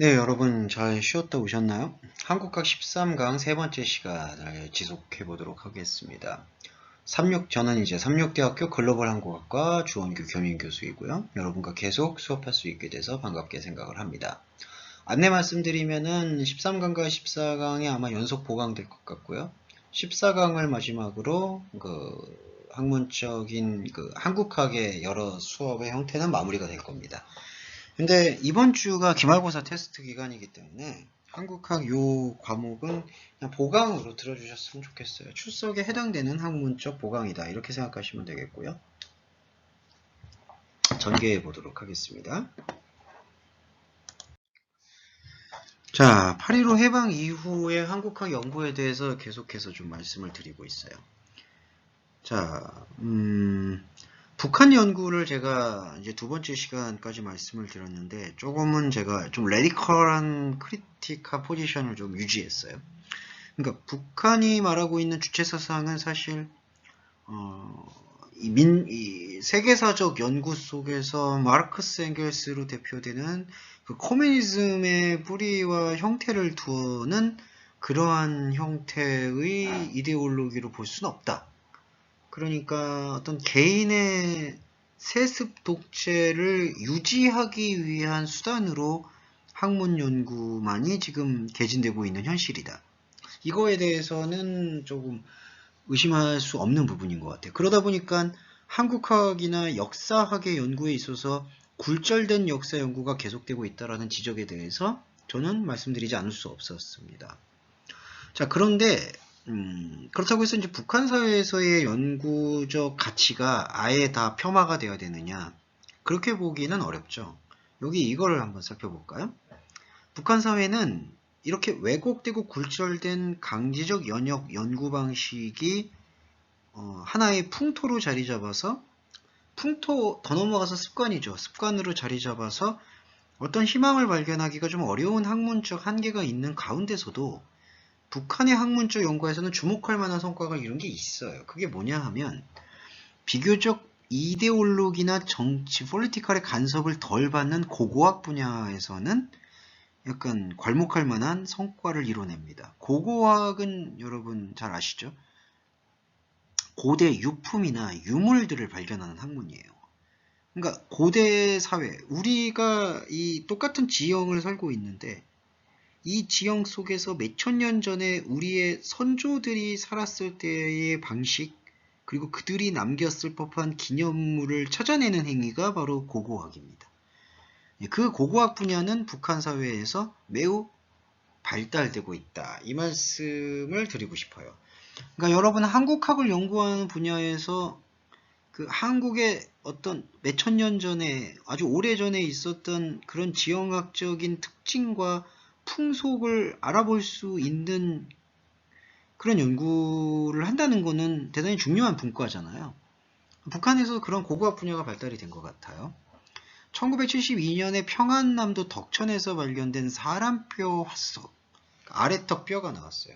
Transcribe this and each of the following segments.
네, 여러분 잘 쉬었다 오셨나요? 한국학 13강 세 번째 시간을 지속해 보도록 하겠습니다. 36, 저는 이제 36대학교 글로벌 한국학과 주원규 교민교수이고요. 여러분과 계속 수업할 수 있게 돼서 반갑게 생각을 합니다. 안내 말씀드리면은 13강과 14강이 아마 연속 보강될 것 같고요. 14강을 마지막으로 그 학문적인 그 한국학의 여러 수업의 형태는 마무리가 될 겁니다. 근데 이번 주가 기말고사 테스트 기간이기 때문에 한국학 요 과목은 그냥 보강으로 들어주셨으면 좋겠어요. 출석에 해당되는 학문적 보강이다. 이렇게 생각하시면 되겠고요. 전개해 보도록 하겠습니다. 자, 8.15 해방 이후의 한국학 연구에 대해서 계속해서 좀 말씀을 드리고 있어요. 자, 음, 북한 연구를 제가 이제 두 번째 시간까지 말씀을 드렸는데 조금은 제가 좀 레디컬한 크리티카 포지션을 좀 유지했어요. 그러니까 북한이 말하고 있는 주체 사상은 사실 어, 이 민, 이 세계사적 연구 속에서 마르크스 앵겔스로 대표되는 그 코미니즘의 뿌리와 형태를 두는 그러한 형태의 이데올로기로 볼 수는 없다. 그러니까 어떤 개인의 세습 독재를 유지하기 위한 수단으로 학문 연구만이 지금 개진되고 있는 현실이다. 이거에 대해서는 조금 의심할 수 없는 부분인 것 같아요. 그러다 보니까 한국학이나 역사학의 연구에 있어서 굴절된 역사 연구가 계속되고 있다는 지적에 대해서 저는 말씀드리지 않을 수 없었습니다. 자, 그런데 음, 그렇다고 해서 이제 북한 사회에서의 연구적 가치가 아예 다 폄하가 되어야 되느냐? 그렇게 보기는 어렵죠. 여기 이거를 한번 살펴볼까요? 북한 사회는 이렇게 왜곡되고 굴절된 강제적 연역 연구 방식이 어, 하나의 풍토로 자리 잡아서 풍토 더 넘어가서 습관이죠. 습관으로 자리 잡아서 어떤 희망을 발견하기가 좀 어려운 학문적 한계가 있는 가운데서도 북한의 학문적 연구에서는 주목할 만한 성과가 이런 게 있어요. 그게 뭐냐 하면 비교적 이데올로기나 정치, 폴리티컬의 간섭을 덜 받는 고고학 분야에서는 약간 괄목할 만한 성과를 이뤄냅니다. 고고학은 여러분 잘 아시죠? 고대 유품이나 유물들을 발견하는 학문이에요. 그러니까 고대 사회, 우리가 이 똑같은 지형을 살고 있는데 이 지형 속에서 몇천 년 전에 우리의 선조들이 살았을 때의 방식 그리고 그들이 남겼을 법한 기념물을 찾아내는 행위가 바로 고고학입니다. 예, 그 고고학 분야는 북한 사회에서 매우 발달되고 있다. 이 말씀을 드리고 싶어요. 그러니까 여러분 한국학을 연구하는 분야에서 그 한국의 어떤 몇천 년 전에 아주 오래 전에 있었던 그런 지형학적인 특징과 풍속을 알아볼 수 있는 그런 연구를 한다는 것은 대단히 중요한 분과잖아요. 북한에서 그런 고고학 분야가 발달이 된 것 같아요. 1972년에 평안남도 덕천에서 발견된 사람뼈 화석, 아래턱 뼈가 나왔어요.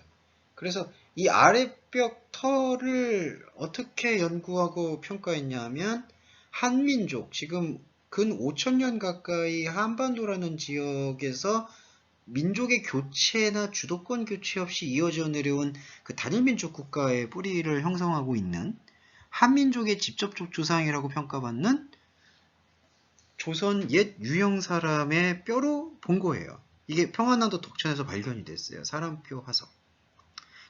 그래서 이 아래뼈 털을 어떻게 연구하고 평가했냐 하면 한민족, 지금 근 5천년 가까이 한반도라는 지역에서 민족의 교체나 주도권 교체 없이 이어져 내려온 그 단일민족 국가의 뿌리를 형성하고 있는 한민족의 직접적 조상이라고 평가받는 조선 옛 유형 사람의 뼈로 본 거예요. 이게 평안남도 덕천에서 발견이 됐어요. 사람뼈 화석.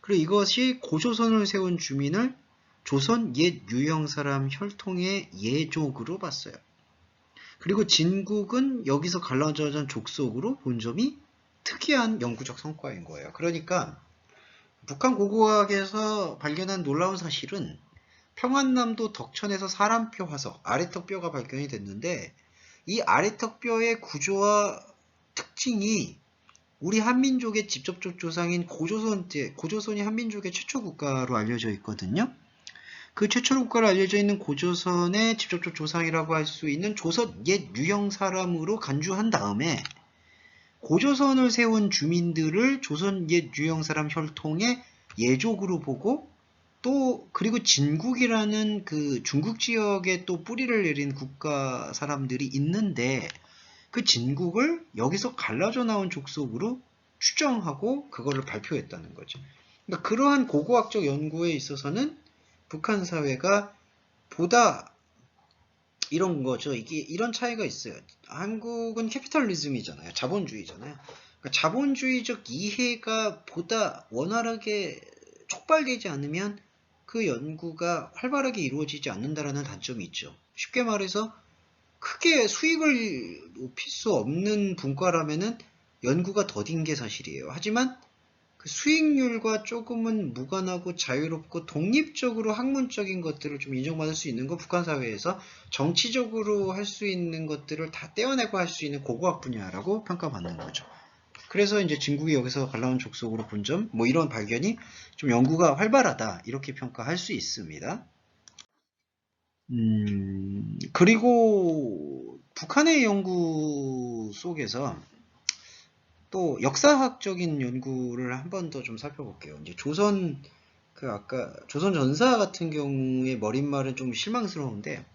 그리고 이것이 고조선을 세운 주민을 조선 옛 유형 사람 혈통의 예족으로 봤어요. 그리고 진국은 여기서 갈라져진 족속으로 본 점이 특이한 연구적 성과인 거예요. 그러니까 북한 고고학에서 발견한 놀라운 사실은 평안남도 덕천에서 사람뼈 화석, 아래턱뼈가 발견이 됐는데 이 아래턱뼈의 구조와 특징이 우리 한민족의 직접적 조상인 고조선 때, 고조선이 한민족의 최초 국가로 알려져 있거든요. 그 최초 국가로 알려져 있는 고조선의 직접적 조상이라고 할 수 있는 조선 옛 유형 사람으로 간주한 다음에 고조선을 세운 주민들을 조선 옛 유형 사람 혈통의 예족으로 보고 또 그리고 진국이라는 그 중국 지역에 또 뿌리를 내린 국가 사람들이 있는데 그 진국을 여기서 갈라져 나온 족속으로 추정하고 그거를 발표했다는 거죠. 그러니까 그러한 고고학적 연구에 있어서는 북한 사회가 보다 이런 거죠. 이게 이런 차이가 있어요. 한국은 캐피탈리즘이잖아요. 자본주의잖아요. 그러니까 자본주의적 이해가 보다 원활하게 촉발되지 않으면 그 연구가 활발하게 이루어지지 않는다라는 단점이 있죠. 쉽게 말해서 크게 수익을 높일 수 없는 분과라면은 연구가 더딘 게 사실이에요. 하지만 그 수익률과 조금은 무관하고 자유롭고 독립적으로 학문적인 것들을 좀 인정받을 수 있는 건 북한 사회에서 정치적으로 할 수 있는 것들을 다 떼어내고 할 수 있는 고고학 분야라고 평가받는 거죠. 그래서 이제 진국이 여기서 갈라온 족속으로 본 점, 뭐 이런 발견이 좀 연구가 활발하다 이렇게 평가할 수 있습니다. 음, 그리고 북한의 연구 속에서 또 역사학적인 연구를 한 번 더 좀 살펴볼게요. 이제 조선 그 아까 조선 전사 같은 경우에 머릿말은 좀 실망스러운데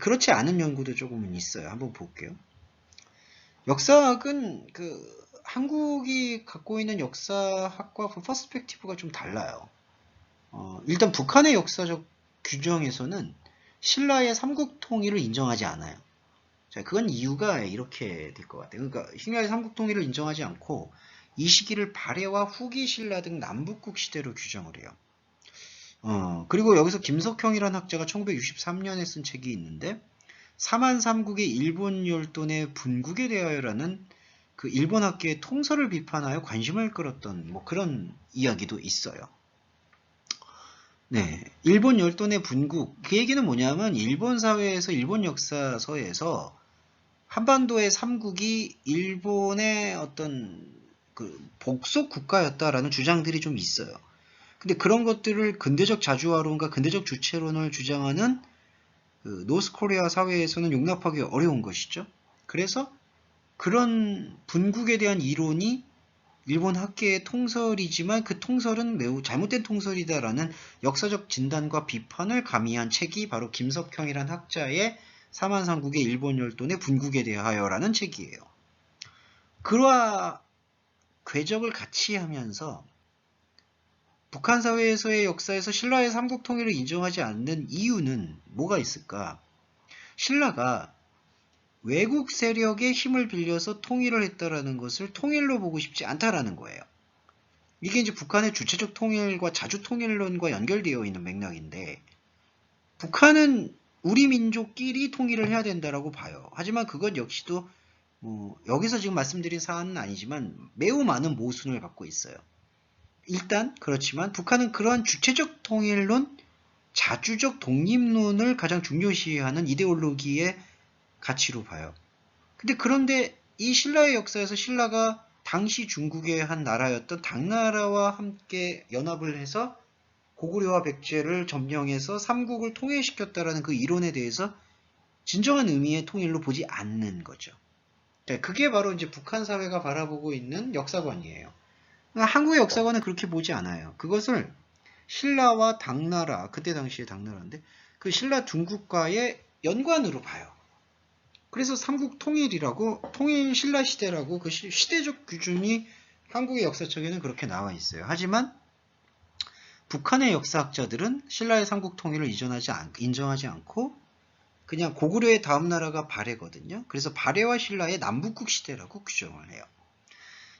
그렇지 않은 연구도 조금은 있어요. 한번 볼게요. 역사학은 그 한국이 갖고 있는 역사학과 그 퍼스펙티브가 좀 달라요. 어, 일단 북한의 역사적 규정에서는 신라의 삼국 통일을 인정하지 않아요. 자, 그건 이유가 이렇게 될 것 같아요. 그러니까 신라의 삼국 통일을 인정하지 않고 이 시기를 발해와 후기 신라 등 남북국 시대로 규정을 해요. 어, 그리고 여기서 김석형이라는 학자가 1963년에 쓴 책이 있는데 사만 삼국의 일본 열돈의 분국에 대하여라는 그 일본 학계의 통설을 비판하여 관심을 끌었던 뭐 그런 이야기도 있어요. 네, 일본 열돈의 분국 그 얘기는 뭐냐면 일본 사회에서 일본 역사서에서 한반도의 삼국이 일본의 어떤 그 복속 국가였다라는 주장들이 좀 있어요. 근데 그런 것들을 근대적 자주화론과 근대적 주체론을 주장하는 그 노스코리아 사회에서는 용납하기 어려운 것이죠. 그래서 그런 분국에 대한 이론이 일본 학계의 통설이지만 그 통설은 매우 잘못된 통설이다라는 역사적 진단과 비판을 가미한 책이 바로 김석형이란 학자의 사만삼국의 일본 열돈의 분국에 대하여라는 책이에요. 그와 궤적을 같이 하면서 북한 사회에서의 역사에서 신라의 삼국 통일을 인정하지 않는 이유는 뭐가 있을까? 신라가 외국 세력의 힘을 빌려서 통일을 했다라는 것을 통일로 보고 싶지 않다라는 거예요. 이게 이제 북한의 주체적 통일과 자주 통일론과 연결되어 있는 맥락인데 북한은 우리 민족끼리 통일을 해야 된다라고 봐요. 하지만 그것 역시도 뭐 여기서 지금 말씀드린 사안은 아니지만 매우 많은 모순을 갖고 있어요. 일단 그렇지만 북한은 그러한 주체적 통일론, 자주적 독립론을 가장 중요시하는 이데올로기의 가치로 봐요. 근데 그런데 이 신라의 역사에서 신라가 당시 중국의 한 나라였던 당나라와 함께 연합을 해서 고구려와 백제를 점령해서 삼국을 통일시켰다라는 그 이론에 대해서 진정한 의미의 통일로 보지 않는 거죠. 네, 그게 바로 이제 북한 사회가 바라보고 있는 역사관이에요. 그러니까 한국의 역사관은 그렇게 보지 않아요. 그것을 신라와 당나라, 그때 당시에 당나라인데 그 신라 중국과의 연관으로 봐요. 그래서 삼국 통일이라고 통일 신라 시대라고 그 시대적 기준이 한국의 역사책에는 그렇게 나와 있어요. 하지만 북한의 역사학자들은 신라의 삼국 통일을 이전하지 않, 인정하지 않고 그냥 고구려의 다음 나라가 발해거든요. 그래서 발해와 신라의 남북국 시대라고 규정을 해요.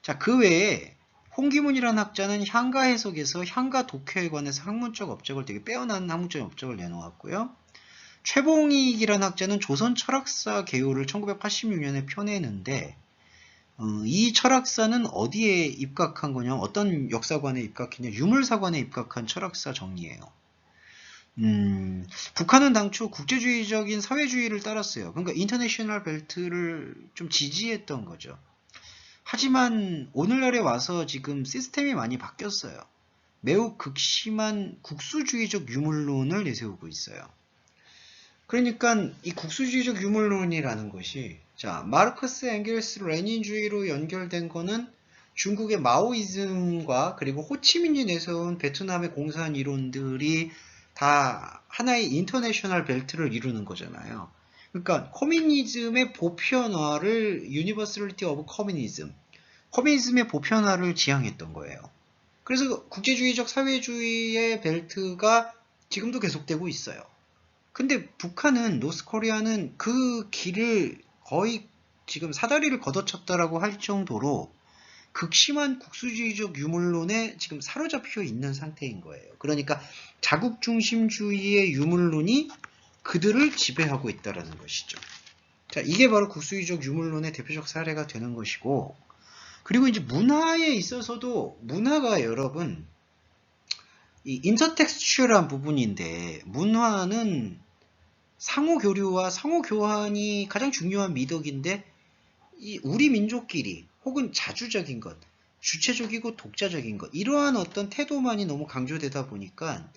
자, 그 외에 홍기문이라는 학자는 향가 해석에서 향가 독해에 관해서 학문적 업적을 되게 빼어난 학문적 업적을 내놓았고요. 최봉익이라는 학자는 조선 철학사 개요를 1986년에 펴내는데 어, 이 철학사는 어디에 입각한 거냐 어떤 역사관에 입각했냐 유물사관에 입각한 철학사 정리예요. 음, 북한은 당초 국제주의적인 사회주의를 따랐어요. 그러니까 인터내셔널 벨트를 좀 지지했던 거죠. 하지만 오늘날에 와서 지금 시스템이 많이 바뀌었어요. 매우 극심한 국수주의적 유물론을 내세우고 있어요. 그러니까 이 국수주의적 유물론이라는 것이 자 마르크스, 앵겔스, 레닌주의로 연결된 거는 중국의 마오이즘과 그리고 호치민이 내세운 베트남의 공산 이론들이 다 하나의 인터내셔널 벨트를 이루는 거잖아요. 그러니까 커뮤니즘의 보편화를 유니버설리티 오브 커뮤니즘, 커뮤니즘의 보편화를 지향했던 거예요. 그래서 국제주의적 사회주의의 벨트가 지금도 계속되고 있어요. 근데 북한은 노스코리아는 그 길을 거의 지금 사다리를 걷어쳤다라고 할 정도로 극심한 국수주의적 유물론에 지금 사로잡혀 있는 상태인 거예요. 그러니까 자국 중심주의의 유물론이 그들을 지배하고 있다라는 것이죠. 자, 이게 바로 국수주의적 유물론의 대표적 사례가 되는 것이고, 그리고 이제 문화에 있어서도 문화가 여러분 이 인터텍스츄얼한 부분인데 문화는 상호 교류와 상호 교환이 가장 중요한 미덕인데 이 우리 민족끼리 혹은 자주적인 것, 주체적이고 독자적인 것 이러한 어떤 태도만이 너무 강조되다 보니까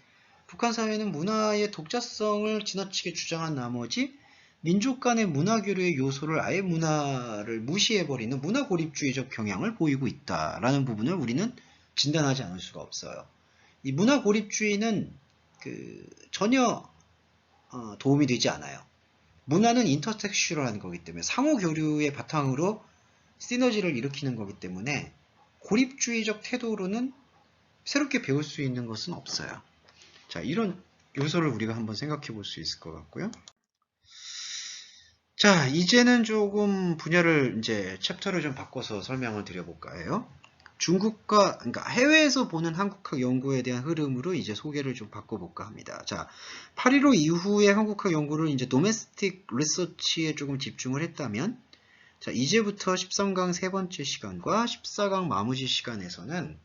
북한 사회는 문화의 독자성을 지나치게 주장한 나머지 민족 간의 문화 교류의 요소를 아예 문화를 무시해버리는 문화 고립주의적 경향을 보이고 있다라는 부분을 우리는 진단하지 않을 수가 없어요. 이 문화 고립주의는 그 전혀 어, 도움이 되지 않아요. 문화는 인터텍슈얼한 거기 때문에 상호 교류의 바탕으로 시너지를 일으키는 거기 때문에 고립주의적 태도로는 새롭게 배울 수 있는 것은 없어요. 자, 이런 요소를 우리가 한번 생각해 볼 수 있을 것 같고요. 자, 이제는 조금 분야를 이제 챕터를 좀 바꿔서 설명을 드려볼까 해요. 중국과 그러니까 해외에서 보는 한국학 연구에 대한 흐름으로 이제 소개를 좀 바꿔볼까 합니다. 자, 8.15 이후의 한국학 연구를 이제 도메스틱 리서치에 조금 집중을 했다면 자, 이제부터 13강 세 번째 시간과 14강 마무리 시간에서는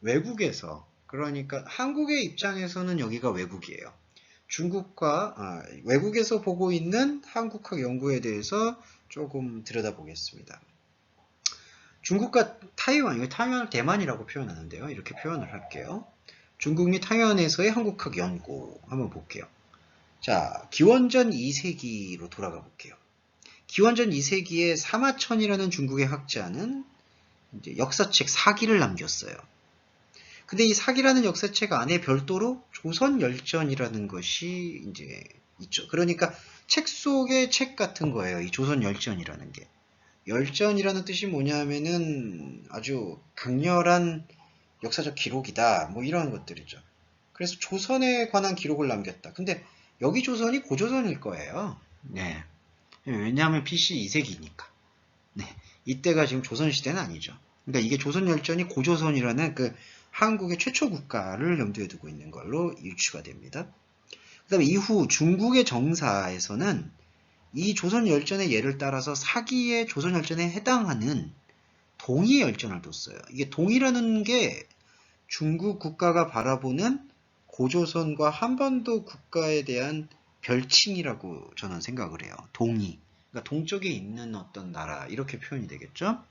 외국에서 그러니까 한국의 입장에서는 여기가 외국이에요. 중국과 아, 외국에서 보고 있는 한국학 연구에 대해서 조금 들여다보겠습니다. 중국과 타이완, 타이완을 대만이라고 표현하는데요. 이렇게 표현을 할게요. 중국 및 타이완에서의 한국학 연구 한번 볼게요. 자, 기원전 2세기로 돌아가 볼게요. 기원전 2세기에 사마천이라는 중국의 학자는 역사책 사기를 남겼어요. 근데 이 사기라는 역사책 안에 별도로 조선 열전이라는 것이 이제 있죠. 그러니까 책 속의 책 같은 거예요. 이 조선 열전이라는 게. 열전이라는 뜻이 뭐냐면은 아주 강렬한 역사적 기록이다. 뭐 이런 것들이죠. 그래서 조선에 관한 기록을 남겼다. 근데 여기 조선이 고조선일 거예요. 네. 왜냐하면 BC 2세기니까. 네. 이때가 지금 조선시대는 아니죠. 그러니까 이게 조선열전이 고조선이라는 그 한국의 최초 국가를 염두에 두고 있는 걸로 유추가 됩니다. 그 다음에 이후 중국의 정사에서는 이 조선열전의 예를 따라서 사기의 조선열전에 해당하는 동의 열전을 뒀어요. 이게 동이라는 게 중국 국가가 바라보는 고조선과 한반도 국가에 대한 별칭이라고 저는 생각을 해요. 동이. 그러니까 동쪽에 있는 어떤 나라 이렇게 표현이 되겠죠.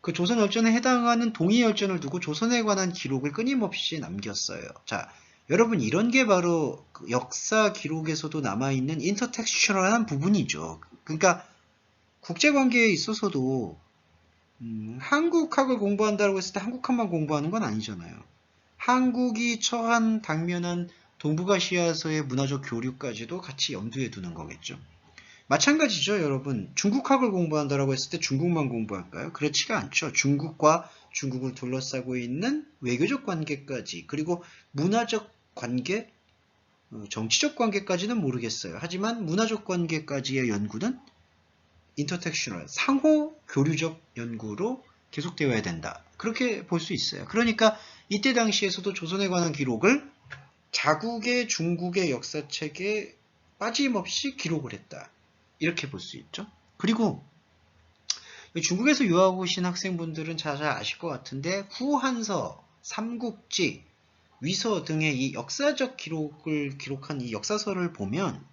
그 조선 열전에 해당하는 동의열전을 두고 조선에 관한 기록을 끊임없이 남겼어요. 자, 여러분 이런 게 바로 그 역사 기록에서도 남아있는 인터텍스처럴한 부분이죠. 그러니까 국제관계에 있어서도 음, 한국학을 공부한다고 했을 때 한국학만 공부하는 건 아니잖아요. 한국이 처한 당면한 동북아시아에서의 문화적 교류까지도 같이 염두에 두는 거겠죠. 마찬가지죠, 여러분. 중국학을 공부한다고 했을 때 중국만 공부할까요? 그렇지가 않죠. 중국과 중국을 둘러싸고 있는 외교적 관계까지, 그리고 문화적 관계, 어, 정치적 관계까지는 모르겠어요. 하지만 문화적 관계까지의 연구는 인터텍슈널, 상호 교류적 연구로 계속되어야 된다. 그렇게 볼 수 있어요. 그러니까 이때 당시에서도 조선에 관한 기록을 자국의 중국의 역사책에 빠짐없이 기록을 했다. 이렇게 볼 수 있죠. 그리고 중국에서 유학 오신 학생분들은 잘 아실 것 같은데 후한서, 삼국지, 위서 등의 이 역사적 기록을 기록한 이 역사서를 보면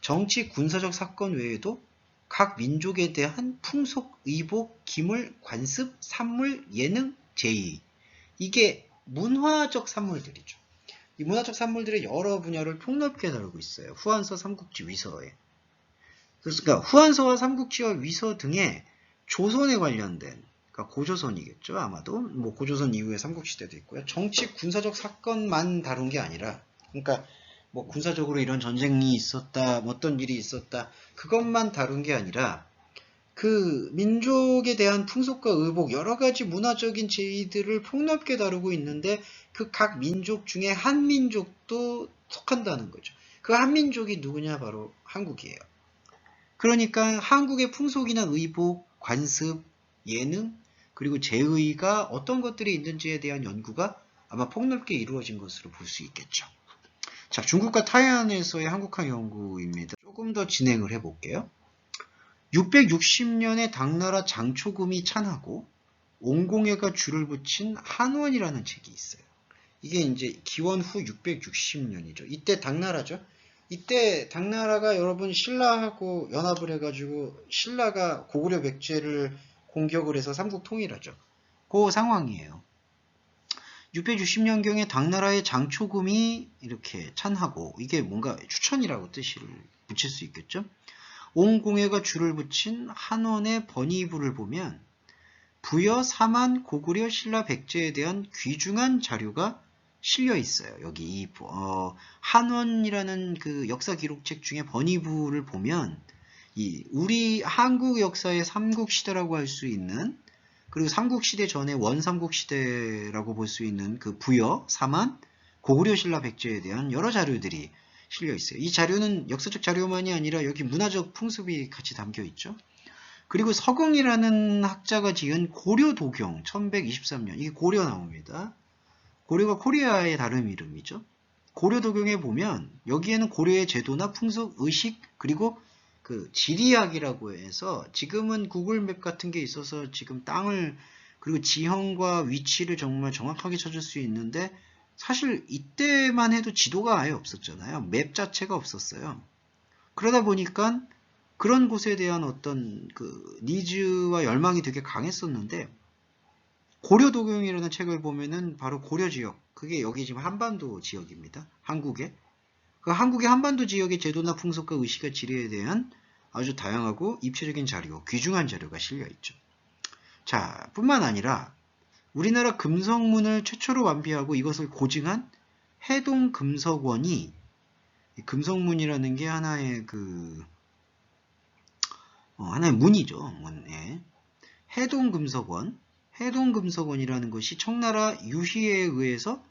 정치 군사적 사건 외에도 각 민족에 대한 풍속, 의복, 기물, 관습, 산물, 예능, 제의 이게 문화적 산물들이죠. 이 문화적 산물들의 여러 분야를 폭넓게 다루고 있어요. 후한서, 삼국지, 위서에. 그러니까 후한서와 삼국지와 위서 등의 조선에 관련된 그러니까 고조선이겠죠 아마도 뭐 고조선 이후에 삼국시대도 있고요 정치 군사적 사건만 다룬 게 아니라 그러니까 뭐 군사적으로 이런 전쟁이 있었다, 뭐 어떤 일이 있었다, 그것만 다룬 게 아니라 그 민족에 대한 풍속과 의복, 여러 가지 문화적인 제의들을 폭넓게 다루고 있는데 그 각 민족 중에 한 민족도 속한다는 거죠. 그 한 민족이 누구냐? 바로 한국이에요. 그러니까 한국의 풍속이나 의복, 관습, 예능, 그리고 제의가 어떤 것들이 있는지에 대한 연구가 아마 폭넓게 이루어진 것으로 볼 수 있겠죠. 자, 중국과 타이완에서의 한국학 연구입니다. 조금 더 진행을 해볼게요. 660년에 당나라 장초금이 찬하고 옹공회가 줄을 붙인 한원이라는 책이 있어요. 이게 이제 기원 후 660년이죠. 이때 당나라죠. 이때 당나라가 여러분 신라하고 연합을 해가지고 신라가 고구려 백제를 공격을 해서 삼국 통일하죠. 그 상황이에요. 660년경에 당나라의 장초금이 이렇게 찬하고 이게 뭔가 추천이라고 뜻을 붙일 수 있겠죠. 옹공회가 줄을 붙인 한원의 번이부를 보면 부여, 사만, 고구려, 신라, 백제에 대한 귀중한 자료가 실려 있어요. 여기 이 어, 한원이라는 그 역사 기록책 중에 번이부를 보면 이 우리 한국 역사의 삼국시대라고 할 수 있는 그리고 삼국시대 전에 원삼국시대라고 볼 수 있는 그 부여, 사만, 고구려 신라 백제에 대한 여러 자료들이 실려 있어요. 이 자료는 역사적 자료만이 아니라 여기 문화적 풍습이 같이 담겨 있죠. 그리고 서궁이라는 학자가 지은 고려 도경 1123년 이게 고려 나옵니다. 고려가 코리아의 다른 이름이죠. 고려 도경에 보면 여기에는 고려의 제도나 풍속, 의식 그리고 그 지리학이라고 해서 지금은 구글맵 같은 게 있어서 지금 땅을 그리고 지형과 위치를 정말 정확하게 찾을 수 있는데 사실 이때만 해도 지도가 아예 없었잖아요. 맵 자체가 없었어요. 그러다 보니까 그런 곳에 대한 어떤 그 니즈와 열망이 되게 강했었는데 고려 도경이라는 책을 보면은 바로 고려 지역, 그게 여기 지금 한반도 지역입니다. 한국의. 그 한국의 한반도 지역의 제도나 풍속과 의식과 지리에 대한 아주 다양하고 입체적인 자료, 귀중한 자료가 실려 있죠. 자, 뿐만 아니라 우리나라 금성문을 최초로 완비하고 이것을 고증한 해동 금석원이 금성문이라는 게 하나의 그 어, 하나의 문이죠. 문, 예. 해동 금석원, 해동 금석원이라는 것이 청나라 유희에 의해서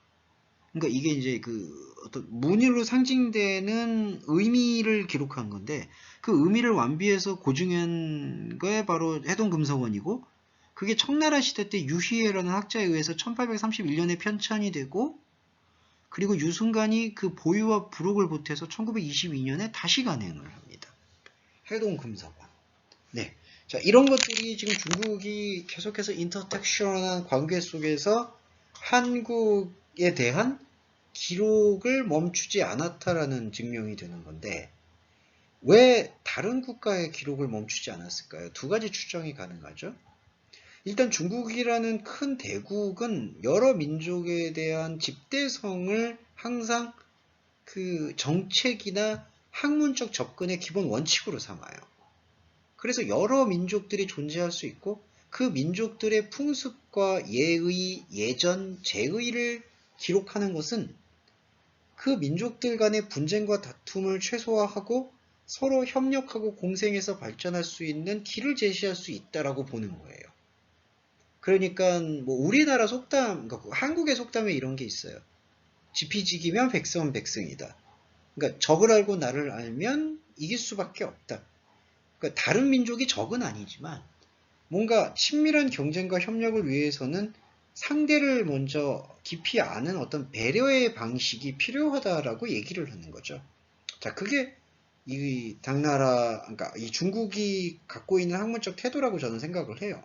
그러니까 이게 이제 그 어떤 문의로 상징되는 의미를 기록한 건데 그 의미를 완비해서 고증한 게 바로 해동금성원이고 그게 청나라 시대 때 유희애라는 학자에 의해서 1831년에 편찬이 되고 그리고 유순간이 그 보유와 부록을 보태서 1922년에 다시 간행을 합니다. 해동금성원. 네. 자, 이런 것들이 지금 중국이 계속해서 인터텍션한 관계 속에서 한국 에 대한 기록을 멈추지 않았다라는 증명이 되는 건데 왜 다른 국가의 기록을 멈추지 않았을까요? 두 가지 추정이 가능하죠. 일단 중국이라는 큰 대국은 여러 민족에 대한 집대성을 항상 그 정책이나 학문적 접근의 기본 원칙으로 삼아요. 그래서 여러 민족들이 존재할 수 있고 그 민족들의 풍습과 예의, 예전, 제의를 기록하는 것은 그 민족들 간의 분쟁과 다툼을 최소화하고 서로 협력하고 공생해서 발전할 수 있는 길을 제시할 수 있다라고 보는 거예요. 그러니까 뭐 우리나라 속담, 그러니까 한국의 속담에 이런 게 있어요. 지피지기면 백성 백승이다. 그러니까 적을 알고 나를 알면 이길 수밖에 없다. 그러니까 다른 민족이 적은 아니지만 뭔가 친밀한 경쟁과 협력을 위해서는 상대를 먼저 깊이 아는 어떤 배려의 방식이 필요하다라고 얘기를 하는 거죠. 자, 그게 이 당나라, 그러니까 이 중국이 갖고 있는 학문적 태도라고 저는 생각을 해요.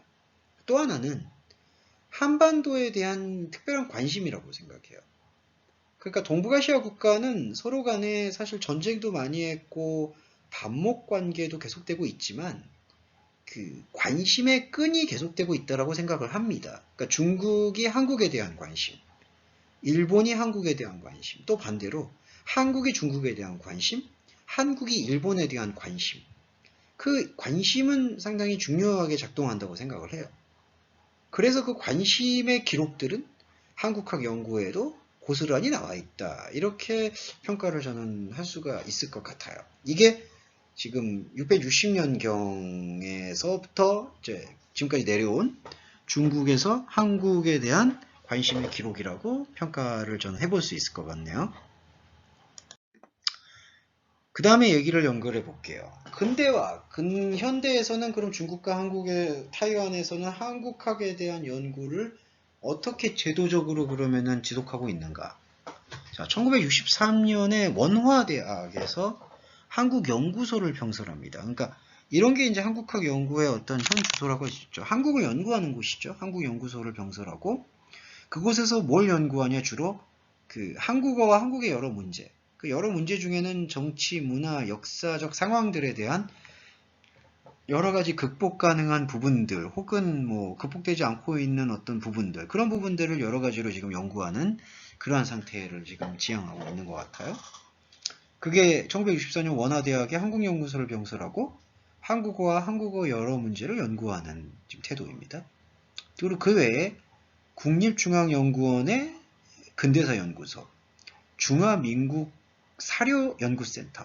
또 하나는 한반도에 대한 특별한 관심이라고 생각해요. 그러니까 동북아시아 국가는 서로 간에 사실 전쟁도 많이 했고 반목 관계도 계속되고 있지만 그 관심의 끈이 계속되고 있다라고 생각을 합니다. 그러니까 중국이 한국에 대한 관심, 일본이 한국에 대한 관심, 또 반대로 한국이 중국에 대한 관심, 한국이 일본에 대한 관심. 그 관심은 상당히 중요하게 작동한다고 생각을 해요. 그래서 그 관심의 기록들은 한국학 연구에도 고스란히 나와 있다. 이렇게 평가를 저는 할 수가 있을 것 같아요. 이게 지금 660년경에서부터 이제 지금까지 내려온 중국에서 한국에 대한 관심의 기록이라고 평가를 저는 해볼 수 있을 것 같네요. 그 다음에 얘기를 연결해 볼게요. 근대화, 근현대에서는 그럼 중국과 한국의 타이완에서는 한국학에 대한 연구를 어떻게 제도적으로 그러면은 지속하고 있는가? 자, 1963년에 원화대학에서 한국연구소를 병설합니다. 그러니까 이런 게 이제 한국학 연구의 어떤 현 주소라고 할 수 있죠. 한국을 연구하는 곳이죠. 한국연구소를 병설하고 그곳에서 뭘 연구하냐 주로 그 한국어와 한국의 여러 문제, 그 여러 문제 중에는 정치, 문화, 역사적 상황들에 대한 여러 가지 극복 가능한 부분들 혹은 뭐 극복되지 않고 있는 어떤 부분들 그런 부분들을 여러 가지로 지금 연구하는 그러한 상태를 지금 지향하고 있는 것 같아요. 그게 1964년 원화대학의 한국연구소를 병설하고 한국어와 한국어 여러 문제를 연구하는 태도입니다. 그리고 그 외에 국립중앙연구원의 근대사 연구소, 중화민국 사료연구센터,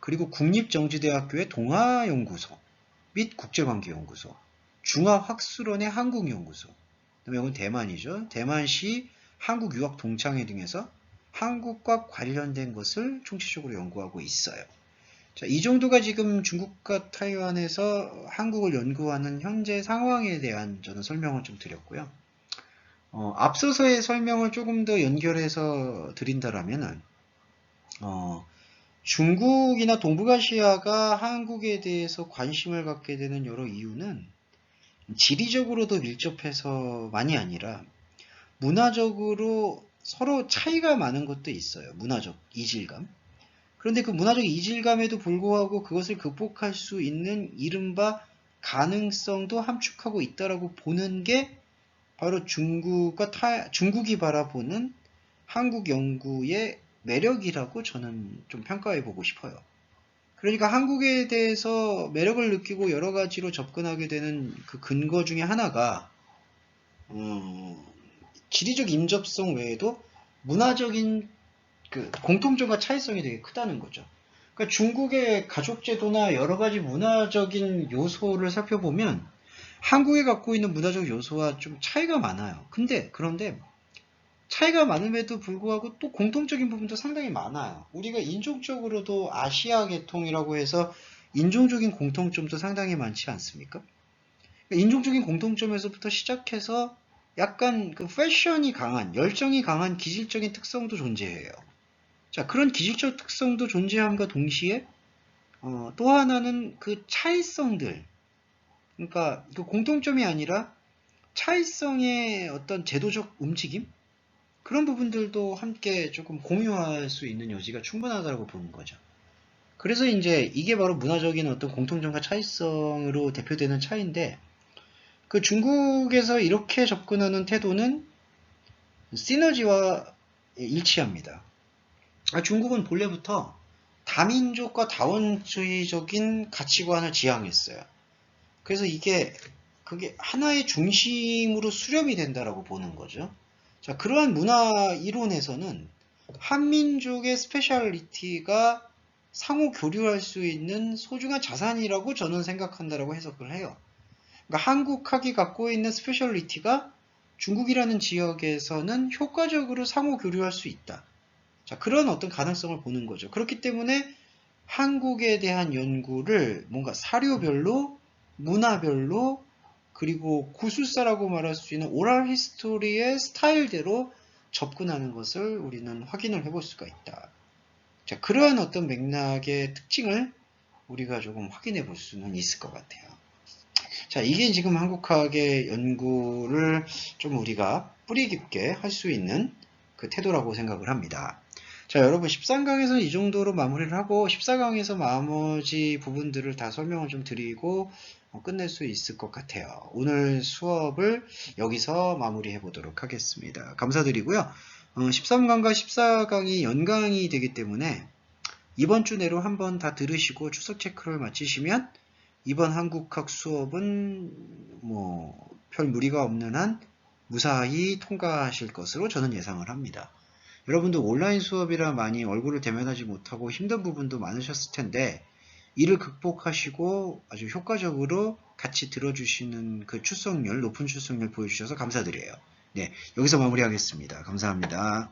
그리고 국립정치대학교의 동아연구소 및 국제관계연구소, 중화학술원의 한국연구소, 그다음에 이건 대만이죠. 대만시 한국유학동창회 등에서 한국과 관련된 것을 총체적으로 연구하고 있어요. 자, 이 정도가 지금 중국과 타이완에서 한국을 연구하는 현재 상황에 대한 저는 설명을 좀 드렸고요. 어, 앞서서의 설명을 조금 더 연결해서 드린다라면은 어, 중국이나 동북아시아가 한국에 대해서 관심을 갖게 되는 여러 이유는 지리적으로도 밀접해서만이 아니라 문화적으로 서로 차이가 많은 것도 있어요. 문화적 이질감. 그런데 그 문화적 이질감에도 불구하고 그것을 극복할 수 있는 이른바 가능성도 함축하고 있다라고 보는 게 바로 중국과 타, 중국이 바라보는 한국 연구의 매력이라고 저는 좀 평가해 보고 싶어요. 그러니까 한국에 대해서 매력을 느끼고 여러 가지로 접근하게 되는 그 근거 중에 하나가 음, 지리적 임접성 외에도 문화적인 그 공통점과 차이성이 되게 크다는 거죠. 그러니까 중국의 가족제도나 여러 가지 문화적인 요소를 살펴보면 한국에 갖고 있는 문화적 요소와 좀 차이가 많아요. 근데 그런데 차이가 많음에도 불구하고 또 공통적인 부분도 상당히 많아요. 우리가 인종적으로도 아시아 계통이라고 해서 인종적인 공통점도 상당히 많지 않습니까? 그러니까 인종적인 공통점에서부터 시작해서 약간 그 패션이 강한, 열정이 강한 기질적인 특성도 존재해요. 자, 그런 기질적 특성도 존재함과 동시에 어, 또 하나는 그 차이성들, 그러니까 그 공통점이 아니라 차이성의 어떤 제도적 움직임, 그런 부분들도 함께 조금 공유할 수 있는 여지가 충분하다고 보는 거죠. 그래서 이제 이게 바로 문화적인 어떤 공통점과 차이성으로 대표되는 차이인데 그 중국에서 이렇게 접근하는 태도는 시너지와 일치합니다. 아, 중국은 본래부터 다민족과 다원주의적인 가치관을 지향했어요. 그래서 이게 그게 하나의 중심으로 수렴이 된다라고 보는 거죠. 자, 그러한 문화 이론에서는 한민족의 스페셜리티가 상호 교류할 수 있는 소중한 자산이라고 저는 생각한다라고 해석을 해요. 그러니까 한국 학이 갖고 있는 스페셜리티가 중국이라는 지역에서는 효과적으로 상호 교류할 수 있다. 자, 그런 어떤 가능성을 보는 거죠. 그렇기 때문에 한국에 대한 연구를 뭔가 사료별로, 문화별로, 그리고 구술사라고 말할 수 있는 오랄 히스토리의 스타일대로 접근하는 것을 우리는 확인을 해볼 수가 있다. 자, 그러한 어떤 맥락의 특징을 우리가 조금 확인해 볼 수는 있을 것 같아요. 자, 이게 지금 한국학의 연구를 좀 우리가 뿌리 깊게 할 수 있는 그 태도라고 생각을 합니다. 자, 여러분 13강에서는 이 정도로 마무리를 하고 14강에서 나머지 부분들을 다 설명을 좀 드리고 어, 끝낼 수 있을 것 같아요. 오늘 수업을 여기서 마무리해 보도록 하겠습니다. 감사드리고요. 13강과 어, 14강이 연강이 되기 때문에 이번 주 내로 한번 다 들으시고 추석 체크를 마치시면 이번 한국학 수업은 뭐 별 무리가 없는 한 무사히 통과하실 것으로 저는 예상을 합니다. 여러분도 온라인 수업이라 많이 얼굴을 대면하지 못하고 힘든 부분도 많으셨을 텐데 이를 극복하시고 아주 효과적으로 같이 들어주시는 그 출석률, 높은 출석률 보여주셔서 감사드려요. 네, 여기서 마무리하겠습니다. 감사합니다.